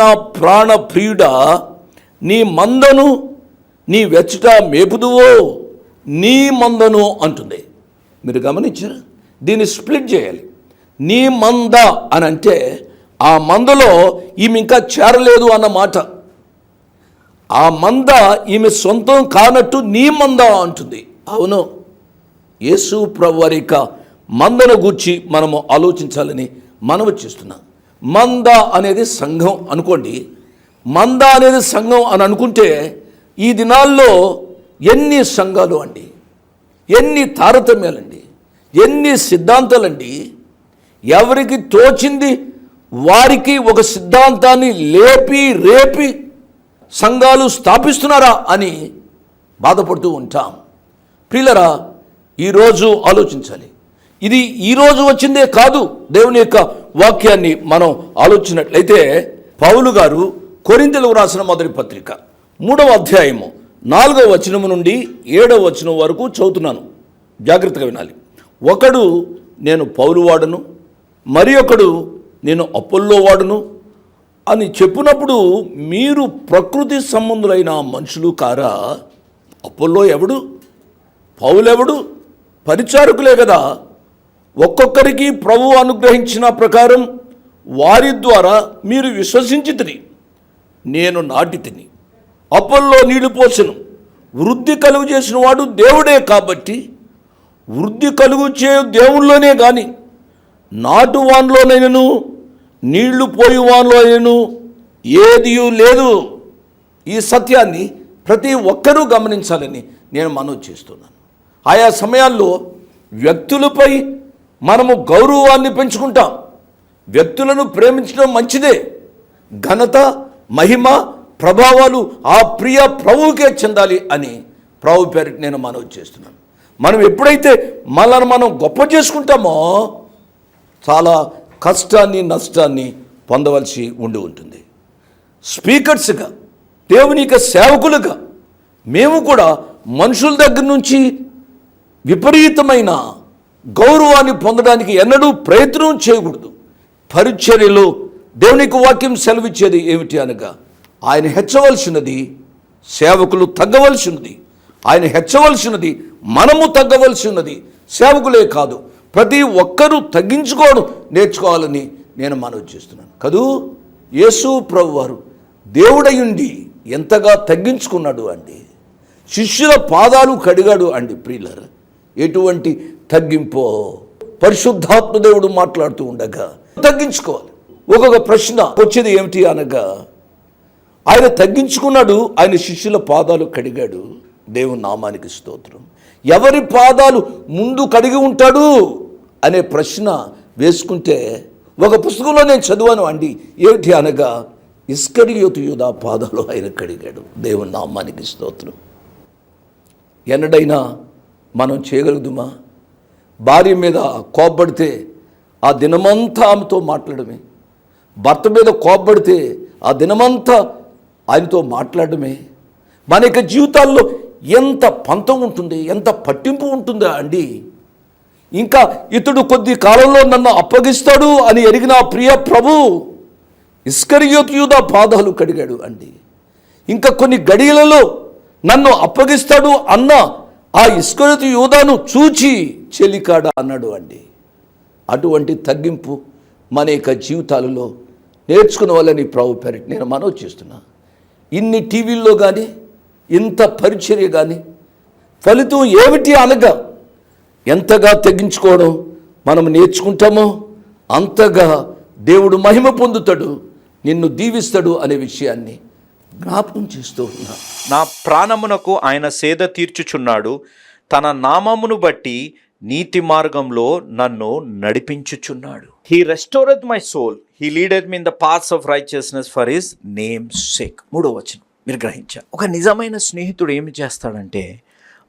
నా ప్రాణ ప్రియుడా నీ మందను నీ వెచ్చట మేపుదువో నీ మందను అంటుంది. మీరు గమనించారు? దీన్ని స్ప్లిట్ చేయాలి. నీ మంద అని అంటే ఆ మందలో ఈమె ఇంకా చేరలేదు అన్న మాట. ఆ మంద ఈమె సొంతం కానట్టు నీ మంద అంటుంది. అవును యేసు ప్రవరిక మందను గూర్చి మనము ఆలోచించాలని మనవి చేస్తున్నాం. మంద అనేది సంఘం అనుకోండి. మంద అనేది సంఘం అని అనుకుంటే ఈ దినాల్లో ఎన్ని సంఘాలు అండి? ఎన్ని తారతమ్యాలండి? ఎన్ని సిద్ధాంతాలండి? ఎవరికి తోచింది? వారికి ఒక సిద్ధాంతాన్ని లేపి రేపి సంఘాలు స్థాపిస్తున్నారా అని బాధపడుతూ ఉంటాం. పిల్లరా ఈరోజు ఆలోచించాలి. ఇది ఈరోజు వచ్చిందే కాదు దేవుని యొక్క వాక్యాన్ని మనం ఆలోచించినట్లయితే పౌలు గారు కొరింతలకు రాసిన మొదటి పత్రిక మూడవ అధ్యాయము నాలుగవ వచనము నుండి ఏడవ వచనం వరకు చదువుతున్నాను. జాగ్రత్తగా వినాలి. ఒకడు నేను పౌలు వాడను మరి ఒకడు నేను అప్పుల్లో వాడును అని చెప్పినప్పుడు మీరు ప్రకృతి సంబంధులైన మనుషులు కారా? అప్పుల్లో ఎవడు? పౌలెవడు పరిచారకులే కదా. ఒక్కొక్కరికి ప్రభు అనుగ్రహించిన ప్రకారం వారి ద్వారా మీరు విశ్వసించి తిని. నేను నాటి తిని. అప్పల్లో నీళ్ళు పోసను. వృద్ధి కలుగు చేసిన వాడు దేవుడే కాబట్టి వృద్ధి కలుగు చే దేవుల్లోనే కానీ నాటు వాన్లోనైనను నీళ్ళు పోయి వాన్లోనైనను ఏది లేదు. ఈ సత్యాన్ని ప్రతి ఒక్కరూ గమనించాలని నేను మనవి చేస్తున్నాను. ఆయా సమయాల్లో వ్యక్తులపై మనము గౌరవాన్ని పెంచుకుంటాం. వ్యక్తులను ప్రేమించడం మంచిదే. ఘనత మహిమ ప్రభావాలు ఆ ప్రియ ప్రభువుకే చెందాలి అని ప్రభు పేరిట నేను మనవి చేస్తున్నాను. మనం ఎప్పుడైతే మనల్ని మనం గొప్ప చేసుకుంటామో చాలా కష్టాన్ని నష్టాన్ని పొందవలసి ఉండి ఉంటుంది. స్పీకర్స్గా దేవుని యొక్క సేవకులుగా మేము కూడా మనుషుల దగ్గర నుంచి విపరీతమైన గౌరవాన్ని పొందడానికి ఎన్నడూ ప్రయత్నం చేయకూడదు. పరిచర్యలో దేవునికి వాక్యం సెలవిచ్చేది ఏమిటి అనగా ఆయన హెచ్చవలసినది సేవకులు తగ్గవలసినది. ఆయన హెచ్చవలసినది మనము తగ్గవలసినది సేవకులే కాదు ప్రతి ఒక్కరూ తగ్గించుకోవడం నేర్చుకోవాలని నేను మనవి చేస్తున్నాను. కదూ? యేసు ప్రభు వారు దేవుడయుండి ఎంతగా తగ్గించుకున్నాడు అండి. శిష్యుల పాదాలు కడిగాడు అండి ప్రియులర్. ఎటువంటి తగ్గింపో? పరిశుద్ధాత్మదేవుడు మాట్లాడుతూ ఉండగా తగ్గించుకోవాలి. ఒక్కొక్క ప్రశ్న వచ్చేది ఏమిటి అనగా ఆయన తగ్గించుకున్నాడు ఆయన శిష్యుల పాదాలు కడిగాడు. దేవుని నామానికి స్తోత్రం. ఎవరి పాదాలు ముందు కడిగి ఉంటాడు అనే ప్రశ్న వేసుకుంటే ఒక పుస్తకంలో నేను చదివాను అండి. ఏమిటి అనగా ఇస్కరియోతు యూదా పాదాలు ఆయన కడిగాడు. దేవుని నామానికి స్తోత్రం. ఎన్నడైనా మనం చేయగలుగుదుమా? భార్య మీద కోప్పడితే ఆ దినమంతా ఆమెతో మాట్లాడమే భర్త మీద కోప్పడితే ఆ దినమంతా ఆయనతో మాట్లాడమే మన యొక్క జీవితాల్లో ఎంత పంతం ఉంటుంది ఎంత పట్టింపు ఉంటుందా అండి? ఇంకా ఇతడు కొద్ది కాలంలో నన్ను అప్పగిస్తాడు అని ఎరిగిన ప్రియ ప్రభు ఇస్కరియోతు పాదాలు కడిగాడు అండి. ఇంకా కొన్ని గడియలలో నన్ను అప్పగిస్తాడు అన్న ఆ ఇస్కరియోతు యూదాను చూచి చెలికాడ అన్నాడు అండి. అటువంటి తగ్గింపు మన యొక్క జీవితాలలో నేర్చుకున్న వాళ్ళని ప్రభు పెరటి నేను మనవి చేస్తున్నా. ఇన్ని టీవీల్లో కానీ ఇంత పరిచర్య కానీ ఫలితం ఏమిటి అనగా ఎంతగా తగ్గించుకోవడం మనం నేర్చుకుంటామో అంతగా దేవుడు మహిమ పొందుతాడు నిన్ను దీవిస్తాడు అనే విషయాన్ని జ్ఞాపకం చేస్తూ ఉన్నా. నా ప్రాణమునకు ఆయన సేద తీర్చుచున్నాడు. తన నామమును బట్టి నీతి మార్గంలో నన్ను నడిపించుచున్నాడు. He restored my soul he leaded me in the parts of righteousness for his name sake మూడో వచనం మీరు గ్రహించారు ఒక నిజమైన స్నేహితుడు ఏమి చేస్తాడంటే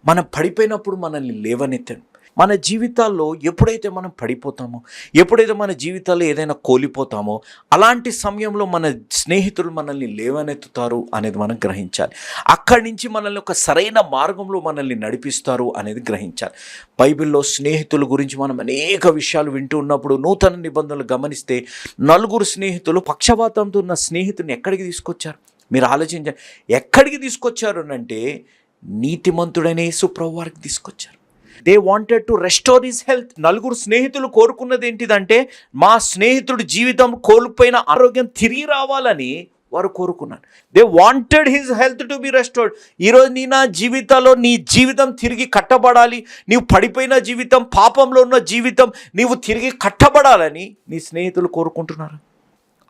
మనం పడిపోయినప్పుడు మనల్ని లేవనెత్తాడు. మన జీవితాల్లో ఎప్పుడైతే మనం పడిపోతామో ఎప్పుడైతే మన జీవితాల్లో ఏదైనా కోల్పోతామో అలాంటి సమయంలో మన స్నేహితులు మనల్ని లేవనెత్తుతారు అనేది మనం గ్రహించాలి. అక్కడి నుంచి మనల్ని ఒక సరైన మార్గంలో మనల్ని నడిపిస్తారు అనేది గ్రహించాలి. బైబిల్లో స్నేహితుల గురించి మనం అనేక విషయాలు వింటూ ఉన్నప్పుడు నూతన నిబంధనలు గమనిస్తే నలుగురు స్నేహితులు పక్షపాతంతో ఉన్న స్నేహితుని ఎక్కడికి తీసుకొచ్చారు? మీరు ఆలోచించండి ఎక్కడికి తీసుకొచ్చారు అంటే నీతిమంతుడైన యేసు వారికి తీసుకొచ్చారు. They wanted to restore his health నలుగురు స్నేహితులు కోరుకున్నది ఏంటిదంటే మా స్నేహితుడు జీవితం కోల్పోయిన ఆరోగ్యం తిరిగి రావాలని వారు కోరుకున్నారు. They wanted his health to be restored ఈరోజు నీ నా జీవితంలో నీ జీవితం తిరిగి కట్టబడాలి. నీవు పడిపోయిన జీవితం పాపంలో ఉన్న జీవితం నీవు తిరిగి కట్టబడాలని నీ స్నేహితులు కోరుకుంటున్నారు.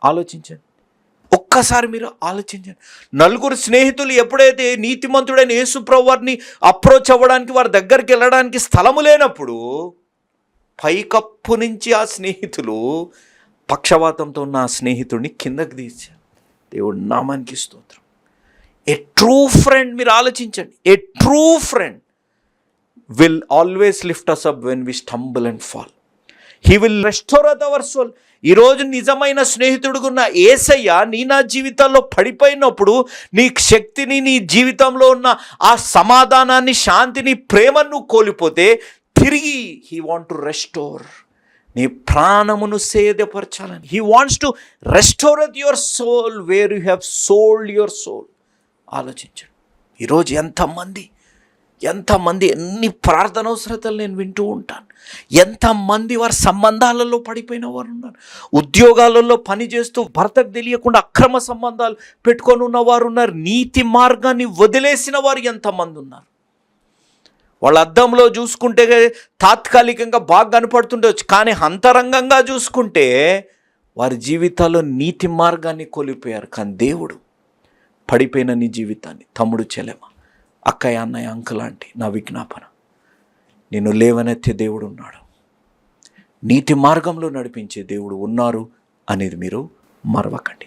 ఆలోచించండి. ఒక్కసారి మీరు ఆలోచించండి. నలుగురు స్నేహితులు ఎప్పుడైతే నీతిమంతుడైన యేసు వారిని అప్రోచ్ అవ్వడానికి వారి దగ్గరికి వెళ్ళడానికి స్థలము లేనప్పుడు పైకప్పు నుంచి ఆ స్నేహితులు పక్షవాతంతో ఉన్న ఆ స్నేహితుడిని కిందకి తీర్చారు దేవుడు నామానికి స్తోత్రం. ఏ ట్రూ ఫ్రెండ్ మీరు ఆలోచించండి. A true friend will always lift us up when we stumble and fall he will restore our soul ఈరోజు నిజమైన స్నేహితుడుగున్న ఏసయ్య నీ నా జీవితాల్లో పడిపోయినప్పుడు నీ శక్తిని నీ జీవితంలో ఉన్న ఆ సమాధానాన్ని శాంతిని ప్రేమను కోల్పోతే తిరిగి హీ వాంట్ టు రెస్టోర్ నీ ప్రాణమును సేదపరచాలని. He wants to restore your soul where you have sold your soul ఆలోచించండి. ఈరోజు ఎంతమంది ఎంతమంది ఎన్ని ప్రార్థన అవసరతలు నేను వింటూ ఉంటాను. ఎంతమంది వారి సంబంధాలలో పడిపోయిన వారు ఉన్నారు. ఉద్యోగాలలో పనిచేస్తూ భర్తకు తెలియకుండా అక్రమ సంబంధాలు పెట్టుకొని ఉన్నవారు ఉన్నారు. నీతి మార్గాన్ని వదిలేసిన వారు ఎంతమంది ఉన్నారు. వాళ్ళ అద్దంలో చూసుకుంటే తాత్కాలికంగా బాగా కనపడుతుండవచ్చు కానీ అంతరంగంగా చూసుకుంటే వారి జీవితాల్లో నీతి మార్గాన్ని కోల్పోయారు. కానీ దేవుడు పడిపోయిన నీ జీవితాన్ని తమ్ముడు చెలెమ అక్కయ్య అన్నయ్య అంకుల్ లాంటి నా విజ్ఞాపన. నేను లేవనెత్తే దేవుడు ఉన్నాడు. నీతి మార్గంలో నడిపించే దేవుడు ఉన్నారు అనేది మీరు మరవకండి.